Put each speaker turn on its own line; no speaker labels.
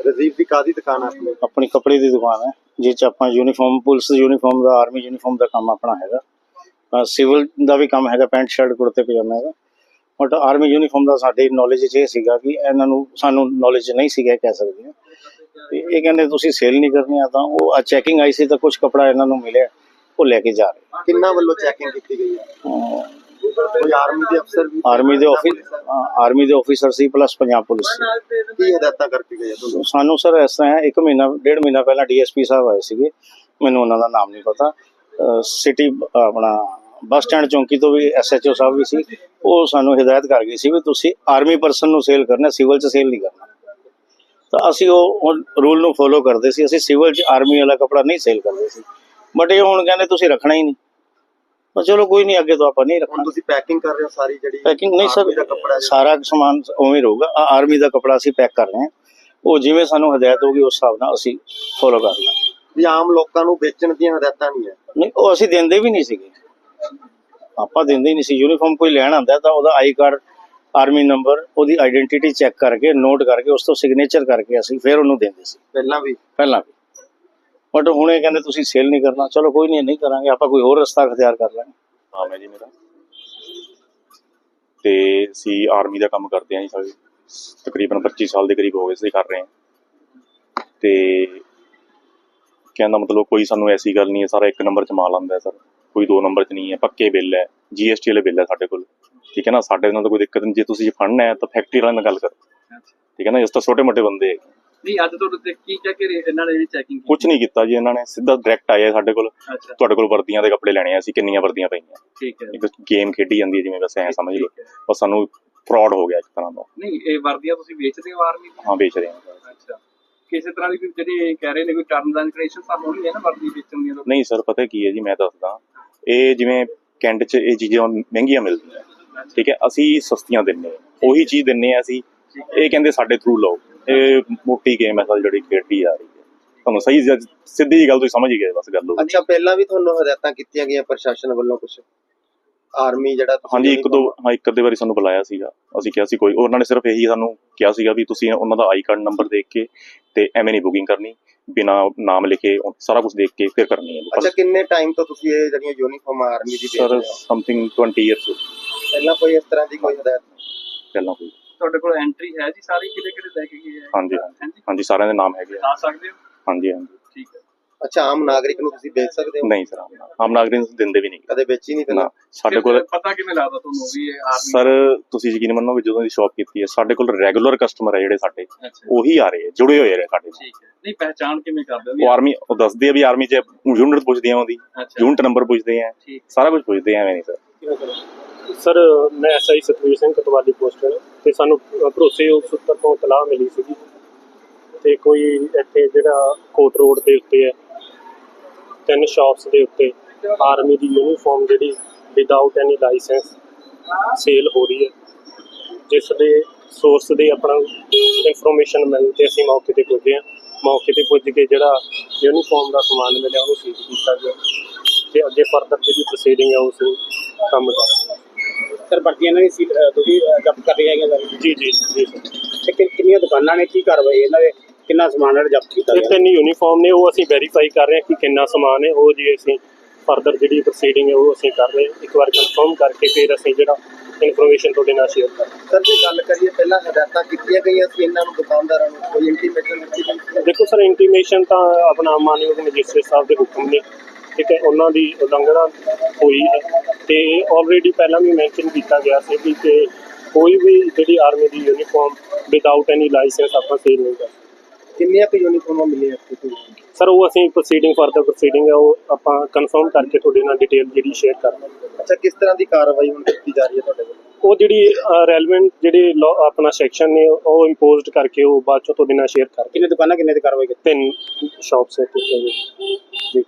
ਰਜੀਵ ਦੀ ਕਾਦੀ ਦੁਕਾਨ ਆਪਣੀ
ਆਪਣੀ ਕੱਪੜੇ ਦੀ ਦੁਕਾਨ ਹੈ ਜਿਸ 'ਚ ਆਪਾਂ ਯੂਨੀਫਾਰਮ ਪੁਲਿਸ ਯੂਨੀਫਾਰਮ ਦਾ ਆਰਮੀ ਯੂਨੀਫਾਰਮ ਦਾ ਕੰਮ ਆਪਣਾ ਹੈਗਾ। ਸਿਵਲ ਦਾ ਵੀ ਕੰਮ ਹੈਗਾ ਪੈਂਟ ਸ਼ਰਟ ਕੁੜਤੇ ਪਜਾਮੇ ਦਾ ਬਟ ਆਰਮੀ ਯੂਨੀਫਾਰਮ ਦਾ ਸਾਡੇ ਨੌਲੇਜ 'ਚ ਇਹ ਸੀਗਾ ਕਿ ਇਹਨਾਂ ਨੂੰ ਸਾਨੂੰ ਨੌਲੇਜ ਨਹੀਂ ਸੀਗਾ ਕਹਿ ਸਕਦੇ ਹਾਂ ਤੇ ਇਹ ਕਹਿੰਦੇ ਤੁਸੀਂ ਸੇਲ ਨਹੀਂ ਕਰਨੀ ਆ ਤਾਂ ਉਹ ਆ ਚੈਕਿੰਗ ਆਈ ਸੀ ਤਾਂ ਕੁਝ ਕਪੜਾ ਇਹਨਾਂ ਨੂੰ ਮਿਲਿਆ ਉਹ ਲੈ ਕੇ ਜਾ ਰਹੇ
ਕਿੰਨਾ ਵੱਲੋਂ ਚੈਕਿੰਗ ਕੀਤੀ ਗਈ ਹੈ ਕੋਈ ਆਰਮੀ ਦੇ ਅਫਸਰ ਵੀ?
ਆਰਮੀ ਦੇ ਆਫਿਸ ਆਰਮੀ ਦੇ ਆਫੀਸਰ ਸੀ ਪਲੱਸ ਪੰਜਾਬ ਪੁਲਿਸ ਸੀ।
ਕੀ ਹਦਾਇਤਾਂ ਕਰਕੇ ਗਏ ਤੁਹਾਨੂੰ?
ਸਾਨੂੰ ਸਰ ਇਸ ਤਰ੍ਹਾਂ ਹੈ ਇੱਕ ਮਹੀਨਾ ਡੇਢ ਮਹੀਨਾ ਪਹਿਲਾਂ ਡੀਐਸਪੀ ਸਾਹਿਬ ਆਏ ਸੀਗੇ। ਮੈਨੂੰ ਉਹਨਾਂ ਦਾ ਨਾਮ ਨਹੀਂ ਪਤਾ। ਸਿਟੀ ਆਪਣਾ ਬੱਸ ਸਟੈਂਡ ਚੌਂਕੀ ਤੋਂ ਵੀ ਐਸਐਚਓ ਸਾਹਿਬ ਵੀ ਸੀ। ਉਹ ਸਾਨੂੰ ਹਦਾਇਤ ਕਰ ਗਈ ਸੀ ਵੀ ਤੁਸੀਂ ਆਰਮੀ ਪਰਸਨ ਨੂੰ ਸੇਲ ਕਰਨਾ ਸਿਵਲ 'ਚ ਸੇਲ ਨਹੀਂ ਕਰਨਾ। ਤਾਂ ਅਸੀਂ ਉਹ ਰੂਲ ਨੂੰ ਫੋਲੋ ਕਰਦੇ ਸੀ। ਅਸੀਂ ਸਿਵਲ 'ਚ ਆਰਮੀ ਵਾਲਾ ਕਪੜਾ ਨਹੀਂ ਸੇਲ ਕਰਦੇ ਸੀ। ਬਟ ਇਹ ਹੁਣ ਕਹਿੰਦੇ ਤੁਸੀਂ ਰੱਖਣਾ ਹੀ ਨਹੀਂ। ਪਰ ਚਲੋ ਕੋਈ ਨਹੀਂ ਅੱਗੇ ਤੋਂ ਆਪਾਂ ਨਹੀਂ
ਹੁਣ ਤੁਸੀਂ ਪੈਕਿੰਗ ਕਰ ਰਹੇ ਹੋ ਸਾਰੀ ਜਿਹੜੀ
ਪੈਕਿੰਗ ਨਹੀਂ
army ਦਾ
ਸਰ
ਕੱਪੜਾ ਹੈ
ਸਾਰਾ ਸਮਾਨ ਉਵੇਂ ਹੀ ਰਹੂਗਾ। ਆ ਆਰਮੀ ਦਾ ਕਪੜਾ ਅਸੀਂ ਪੈਕ ਕਰ ਰਹੇ ਹਾਂ। ਉਹ ਜਿਵੇਂ ਸਾਨੂੰ ਹਦਾਇਤ ਹੋਗੀ ਉਸ ਹਿਸਾਬ ਨਾਲ ਅਸੀਂ ਫੋਲੋ ਕਰ ਲਾਂਗੇ।
ਵੀ ਆਮ ਲੋਕਾਂ ਨੂੰ ਵੇਚਣ ਦੀਆਂ ਹਦਾਇਤਾਂ ਨਹੀਂ ਹੈ।
ਨਹੀਂ ਉਹ ਅਸੀਂ ਦਿੰਦੇ ਵੀ ਨਹੀਂ ਸੀਗੇ। ਆਪਾਂ ਦਿੰਦੇ ਹੀ ਨਹੀਂ ਸੀ। ਯੂਨੀਫਾਰਮ ਕੋਈ ਲੈਣ ਆਂਦਾ ਤਾਂ ਉਹਦਾ ਆਈ ਕਾਰਡ ਆਰਮੀ ਨੰਬਰ ਉਹਦੀ ਆਇਡੈਂਟੀਟੀ ਚੈੱਕ ਕਰਕੇ ਨੋਟ ਕਰਕੇ ਉਸ ਤੋਂ ਸਿਗਨੇਚਰ ਕਰਕੇ ਅਸੀਂ ਫਿਰ ਉਹਨੂੰ ਦਿੰਦੇ ਸੀ।
ਪਹਿਲਾਂ ਵੀ।
ਪਹਿਲਾਂ ਵੀ। ਬਟ ਹੁਣ ਇਹ ਕਹਿੰਦੇ ਤੁਸੀਂ ਸੇਲ ਨਹੀਂ ਕਰਨਾ। ਚਲੋ ਕੋਈ ਨਹੀਂ ਨਹੀਂ ਕਰਾਂਗੇ। ਆਪਾਂ ਕੋਈ ਹੋਰ ਰਸਤਾ ਅਖਤਿਆਰ ਕਰ ਲਾਂਗੇ।
ਨਾਮ ਹੈ ਜੀ ਮੇਰਾ। ਤੇ ਅਸੀਂ ਆਰਮੀ ਦਾ ਕੰਮ ਕਰਦੇ ਹਾਂ ਜੀ ਸਾਰੇ। ਤਕਰੀਬਨ 25 ਸਾਲ ਦੇ ਕਰੀਬ ਹੋ ਗਏ ਅਸੀਂ ਕਰ ਰਹੇ ਹਾਂ ਤੇ ਕਹਿਣ ਦਾ ਮਤਲਬ ਕੋਈ ਸਾਨੂੰ ਐਸੀ ਗੱਲ ਨਹੀਂ ਹੈ। ਸਾਰਾ ਇੱਕ ਨੰਬਰ 'ਚ ਮਾਲ ਆਉਂਦਾ ਹੈ ਸਰ। ਕੋਈ ਦੋ ਨੰਬਰ 'ਚ ਨਹੀਂ ਹੈ। ਪੱਕੇ ਬਿੱਲ ਹੈ। ਜੀਐਸਟੀ ਵਾਲੇ ਬਿੱਲ ਹੈ ਸਾਡੇ ਕੋਲ। ਠੀਕ ਹੈ ਨਾ? ਸਾਡੇ ਨਾਲ ਤਾਂ ਕੋਈ ਦਿੱਕਤ ਨਹੀਂ। ਜੇ ਤੁਸੀਂ ਫੜਨਾ ਹੈ ਤਾਂ ਫੈਕਟਰੀ ਵਾਲਿਆਂ ਨਾਲ ਗੱਲ ਕਰੋ। ਠੀਕ ਹੈ ਨਾ? ਇਸ ਤਾਂ ਛੋਟੇ ਮੋਟੇ ਬੰਦੇ ਹੈ
ਨਹੀਂ ਅੱਜ ਤੁਹਾਡੇ ਤੇ ਕੀ ਕਹਿ ਕੇ ਇਹਨਾਂ ਨੇ ਇਹ ਚੈਕਿੰਗ
ਕੁਝ ਨਹੀਂ ਕੀਤਾ ਜੀ ਇਹਨਾਂ ਨੇ। ਸਿੱਧਾ ਡਾਇਰੈਕਟ ਆਇਆ ਸਾਡੇ ਕੋਲ।
ਅੱਛਾ।
ਤੁਹਾਡੇ ਕੋਲ ਵਰਦੀਆਂ ਦੇ ਕੱਪੜੇ ਲੈਣੇ ਆ ਅਸੀਂ ਕਿੰਨੀਆਂ ਵਰਦੀਆਂ ਪਈਆਂ।
ਠੀਕ ਹੈ।
ਇੱਕ ਗੇਮ ਖੇਡੀ ਜਾਂਦੀ ਹੈ ਜਿਵੇਂ ਬਸ ਐ ਸਮਝ ਲਓ। ਬਸ ਸਾਨੂੰ ਫਰਾਡ ਹੋ ਗਿਆ ਇੱਕ ਤਰ੍ਹਾਂ ਦਾ।
ਨਹੀਂ ਇਹ ਵਰਦੀਆਂ ਤੁਸੀਂ ਵੇਚਦੇ ਹੋ ਆਰਮੀ
ਹਾਂ ਵੇਚ ਰਹੇ ਹਾਂ।
ਅੱਛਾ। ਕਿਸੇ ਤਰ੍ਹਾਂ ਦੀ ਵੀ ਜਿਹੜੇ ਕਹਿ ਰਹੇ ਨੇ ਕੋਈ ਟਰਮਸ ਐਂਡ ਕੰਡੀਸ਼ਨਸ ਤਾਂ ਹੋਣੀ ਹੈ ਨਾ ਵਰਦੀ ਵੇਚਣ ਦੀਆਂ।
ਨਹੀਂ ਸਰ ਪਤਾ ਕੀ ਹੈ ਜੀ ਮੈਂ ਦੱਸਦਾ। ਇਹ ਜਿਵੇਂ ਕੈਂਟ 'ਚ ਇਹ ਚੀਜ਼ਾਂ ਮਹਿੰਗੀਆਂ ਮਿਲਦੀਆਂ। ਠੀਕ ਹੈ ਅਸੀਂ ਸਸਤੀਆਂ ਦਿੰਨੇ ਉਹੀ ਚੀਜ਼ ਦਿੰਨੇ ਆ ਅਸੀਂ। ਇਹ ਕਹਿੰਦੇ ਸਾਡੇ ਥਰੂ ਲਓ। ਇਹ ਮੋਟੀ ਗੇਮ ਹੈ ਸਰ ਜਿਹੜੀ ਖੇਡੀ ਜਾ ਰਹੀ ਹੈ। ਤੁਹਾਨੂੰ ਸਹੀ ਜ- ਸਿੱਧੀ ਜੀ ਗੱਲ ਤੁਸੀਂ ਸਮਝ ਹੀ ਗਏ ਬਸ ਗੱਲ ਹੋ ਗਈ।
ਅੱਛਾ ਪਹਿਲਾਂ ਵੀ ਤੁਹਾਨੂੰ ਹਦਾਇਤਾਂ ਕੀਤੀਆਂ ਗਈਆਂ ਪ੍ਰਸ਼ਾਸਨ ਵੱਲੋਂ ਕੁਝ ਆਰਮੀ ਜਿਹੜਾ ਤੁਸੀਂ
ਹਾਂਜੀ ਇੱਕ ਦੋ ਹਾਂ ਇੱਕ ਅੱਧੇ ਵਾਰੀ ਸਾਨੂੰ ਬੁਲਾਇਆ ਸੀਗਾ। ਅਸੀਂ ਕਿਹਾ ਸੀ ਕੋਈ ਉਹਨਾਂ ਨੇ ਸਿਰਫ ਇਹੀ ਸਾਨੂੰ ਕਿਹਾ ਸੀਗਾ ਵੀ ਤੁਸੀਂ ਉਹਨਾਂ ਦਾ ਆਈ ਕਾਰਡ ਨੰਬਰ ਦੇਖ ਕੇ ਤੇ ਐਵੇਂ ਨਹੀਂ ਬੁਕਿੰਗ ਕਰਨੀ। ਬਿਨਾ ਨਾਮ ਲਿਖੇ ਉਹ ਸਾਰਾ ਕੁਝ ਦੇਖ ਕੇ ਫਿਰ ਕਰਨੀ ਹੈ।
ਅੱਛਾ ਕਿੰਨੇ ਟਾਈਮ ਤੋਂ ਤੁਸੀਂ ਇਹ ਜਿਹੜੀਆਂ ਯੂਨੀਫਾਰਮ ਆਰਮੀ ਦੀ ਵੇਚ
ਸਰ
ਰਹੇ ਹੋ?
ਸਮਥਿੰਗ 20 ਇਅਰਸ
ਪਹਿਲਾਂ ਕੋਈ ਇਸ ਤਰ੍ਹਾਂ ਦੀ ਕੋਈ ਹਦਾਇਤ?
ਪਹਿਲਾਂ ਕੋਈ।
ਤੁਹਾਡੇ ਕੋਲ ਐਂਟਰੀ ਹੈ ਜੀ ਸਾਰੀ ਕਿਹੜੇ ਕਿਹੜੇ ਲੈ ਕੇ ਗਏ ਹੈ?
ਹਾਂਜੀ।
ਹਾਂਜੀ
ਹਾਂਜੀ ਸਾਰਿਆਂ ਦੇ ਨਾਮ ਹੈਗੇ ਆ।
ਆ ਸਕਦੇ ਹੋ?
ਹਾਂਜੀ ਹਾਂਜੀ।
ਠੀਕ ਹੈ।
ਅੱਛਾ ਆਮ ਨਾਗਰਿਕ ਨੂੰ ਤੁਸੀਂ ਵੇਚ ਸਕਦੇ ਹੋ?
ਨਹੀਂ ਸਰ ਆਮ ਨਾਗਰਿਕ ਨੂੰ ਦਿੰਦੇ ਵੀ ਨਹੀਂ
ਕਦੇ ਵੇਚੀ ਨਹੀਂ ਪਹਿਲਾਂ
ਨਾ ਸਾਡੇ ਕੋਲ
ਪਤਾ ਕਿਵੇਂ ਲੱਗਦਾ ਤੁਹਾਨੂੰ ਵੀ ਇਹ ਆਰਮੀ
ਸਰ ਤੁਸੀਂ ਯਕੀਨ ਮੰਨੋਗੇ ਜਦੋਂ ਦੀ ਸ਼ਾਪ ਕੀਤੀ ਹੈ ਸਾਡੇ ਕੋਲ ਰੈਗੂਲਰ ਕਸਟਮਰ ਹੈ ਜਿਹੜੇ ਸਾਡੇ।
ਅੱਛਾ।
ਉਹੀ ਆ ਰਹੇ ਆ ਜੁੜੇ ਹੋਏ ਨੇ ਸਾਡੇ। ਨਾਲ
ਠੀਕ ਹੈ। ਨਹੀਂ ਪਹਿਚਾਣ ਕਿਵੇਂ ਕਰਦੇ ਹੋ? ਵੀ
ਉਹ ਆਰਮੀ ਉਹ ਦੱਸਦੇ ਆ ਵੀ ਆਰਮੀ 'ਚ ਯੂਨਿਟ ਪੁੱਛਦੇ ਆ ਉਹਦੀ
ਅੱਛਾ।
ਯੂਨਿਟ ਨੰਬਰ ਪੁੱਛਦੇ ਆ।
ਠੀਕ।
ਸਾਰਾ ਕੁਝ ਪੁੱਛਦੇ ਆ ਐਵੇਂ ਨਹੀਂ ਸਰ।
ਸਰ, ਮੈਂ ਐਸਆਈ ਸਤਵੀਰ ਸਿੰਘ ਕਤਵਾਲੀ ਪੋਸਟਰ ਤੇ ਸਾਨੂੰ ਭਰੋਸੇਯੋਗ ਸੂਤਰ ਤੋਂ ਤਲਾਹ ਮਿਲੀ ਸੀਗੀ ਤੇ ਕੋਈ ਇੱਥੇ ਜਿਹੜਾ ਕੋਟ ਰੋਡ ਦੇ ਉੱਤੇ ਹੈ, ਤਿੰਨ ਸ਼ਾਪਸ ਦੇ ਉੱਤੇ ਆਰਮੀ ਦੀ ਯੂਨੀਫਾਰਮ ਜਿਹੜੀ ਵਿਦਆਊਟ ਐਨੀ ਲਾਇਸੈਂਸ ਸੇਲ ਹੋ ਰਹੀ ਹੈ, ਜਿਸ ਦੇ ਸੋਰਸ ਦੇ ਆਪਣਾ ਇਨਫੋਰਮੇਸ਼ਨ ਮਿਲ ਤੇ ਅਸੀਂ ਮੌਕੇ ਤੇ ਪੁੱਜੇ ਹਾਂ। ਮੌਕੇ ਤੇ ਪੁੱਜ ਕੇ ਜਿਹੜਾ ਯੂਨੀਫਾਰਮ ਦਾ ਸਮਾਨ ਮਿਲਿਆ, ਉਹਨੂੰ ਸੀਜ਼ ਕੀਤਾ ਗਿਆ ਤੇ ਅੱਗੇ ਫਰਦਰ ਜਿਹੜੀ ਪ੍ਰੋਸੀਡਿੰਗ ਹੈ, ਉਸ ਨੂੰ ਕੰਮ ਦਾ
75 ਵਰਦੀਆਂ ਇਹਨਾਂ ਦੀ ਤੁਸੀਂ ਅ, ਕਰ ਲਈਆਂ ਹੈਗੀਆਂ
ਜੀ ਜੀ ਜੀ
sir। ਕਿ- ਕਿੰਨੀਆਂ ਦੁਕਾਨਾਂ ਨੇ? ਕੀ ਕਾਰਵਾਈ ਇਹਨਾਂ ਦੇ ਕਿੰਨਾ ਸਮਾਨ ਇਹਨਾਂ ਨੇ ਕੀਤਾ
ਇਹ
ਗਿਆ?
ਤਿੰਨ ਯੂਨੀਫਾਰਮ ਨੇ ਉਹ ਅਸੀਂ ਵੈਰੀਫਾਈ ਕਰ ਰਹੇ ਹਾਂ ਕਿ ਕਿੰਨਾ ਸਮਾਨ ਹੈ। ਉਹ ਜੀ ਅਸੀਂ ਫਰਦਰ ਜਿਹੜੀ ਪ੍ਰੋਸੀਡਿੰਗ ਹੈ ਉਹ ਅਸੀਂ ਕਰ ਰਹੇ ਇੱਕ ਵਾਰ ਕਨਫਰਮ ਕਰਕੇ ਫਿਰ ਅਸੀਂ ਜਿਹੜਾ ਇਨਫੋਰਮੇਸ਼ਨ ਤੁਹਾਡੇ ਨਾਲ ਸ਼ੇਅਰ ਕਰਾਂਗੇ
ਸਰ ਜੇ ਗੱਲ ਕਰੀਏ ਪਹਿਲਾਂ ਹਦਾਇਤਾਂ ਕੀਤੀਆਂ ਗਈਆਂ ਸੀ ਇਹਨਾਂ ਨੂੰ ਦੁਕਾਨਦਾਰਾਂ ਨੂੰ ਕੋਈ ਇੰਟੀਮੇਸ਼ਨ ਦਿੱਤੀ ਗਈ ਸੀ।
ਸਰ ਇੰਟੀਮੇਸ਼ਨ ਤਾਂ ਆਪਣਾ ਮਾਨਯੋਗ ਮੈਜਿਸਟਰੇਟ ਸਾਹਿਬ ਦੇ ਹੁਕਮ ਨੇ ਠੀਕ ਹੈ ਉਹਨਾਂ ਦੀ ਉਲੰਘਣਾ ਹੋਈ ਹੈ। ਤੇ ਆਲਰੇਡੀ ਪਹਿਲਾਂ ਵੀ ਮੈਂਸ਼ਨ ਕੀਤਾ ਗਿਆ ਸੀ ਕਿ ਕਿ ਕੋਈ ਵੀ ਜਿਹੜੀ ਆਰਮੀ ਦੀ ਯੂਨੀਫਾਰਮ ਵਿਦਆਊਟ ਐਨੀ ਲਾਇਸੈਂਸ ਆਪਾਂ ਸੇਲ ਨਹੀਂ ਕਰ
ਕਿੰਨੀਆਂ ਕੁ ਯੂਨੀਫਾਰਮਾਂ ਮਿਲੀਆਂ ਤੁਹਾਨੂੰ?
ਸਰ ਉਹ ਅਸੀਂ ਪ੍ਰੋਸੀਡਿੰਗ ਫਰਦਰ ਪ੍ਰੋਸੀਡਿੰਗ ਹੈ ਉਹ ਆਪਾਂ ਕਨਫਰਮ ਕਰਕੇ ਤੁਹਾਡੇ ਨਾਲ ਡਿਟੇਲ ਜਿਹੜੀ ਸ਼ੇਅਰ ਕਰਾਂਗੇ
ਅੱਛਾ ਕਿਸ ਤਰ੍ਹਾਂ ਦੀ ਕਾਰਵਾਈ ਹੁਣ ਕੀਤੀ ਜਾ ਰਹੀ ਹੈ ਤੁਹਾਡੇ ਵੱਲੋਂ?
ਉਹ ਜਿਹੜੀ ਰੈਲੇਵੈਂਟ ਜਿਹੜੇ ਆਪਣਾ ਸੈਕਸ਼ਨ ਨੇ ਉਹ ਇੰਪੋਜ਼ਡ ਕਰਕੇ ਉਹ ਬਾਅਦ ਚੋਂ ਤੁਹਾਡੇ ਨਾਲ ਸ਼ੇਅਰ ਕਰ
ਕਿੰਨੇ ਦੁਕਾਨਾਂ ਕਿੰਨੇ ਦੀ ਕਾਰਵਾਈ ਕੀਤੀ?
ਤਿੰਨ ਸ਼ਾਪਸ ਹੈ ਜੀ ਜੀ।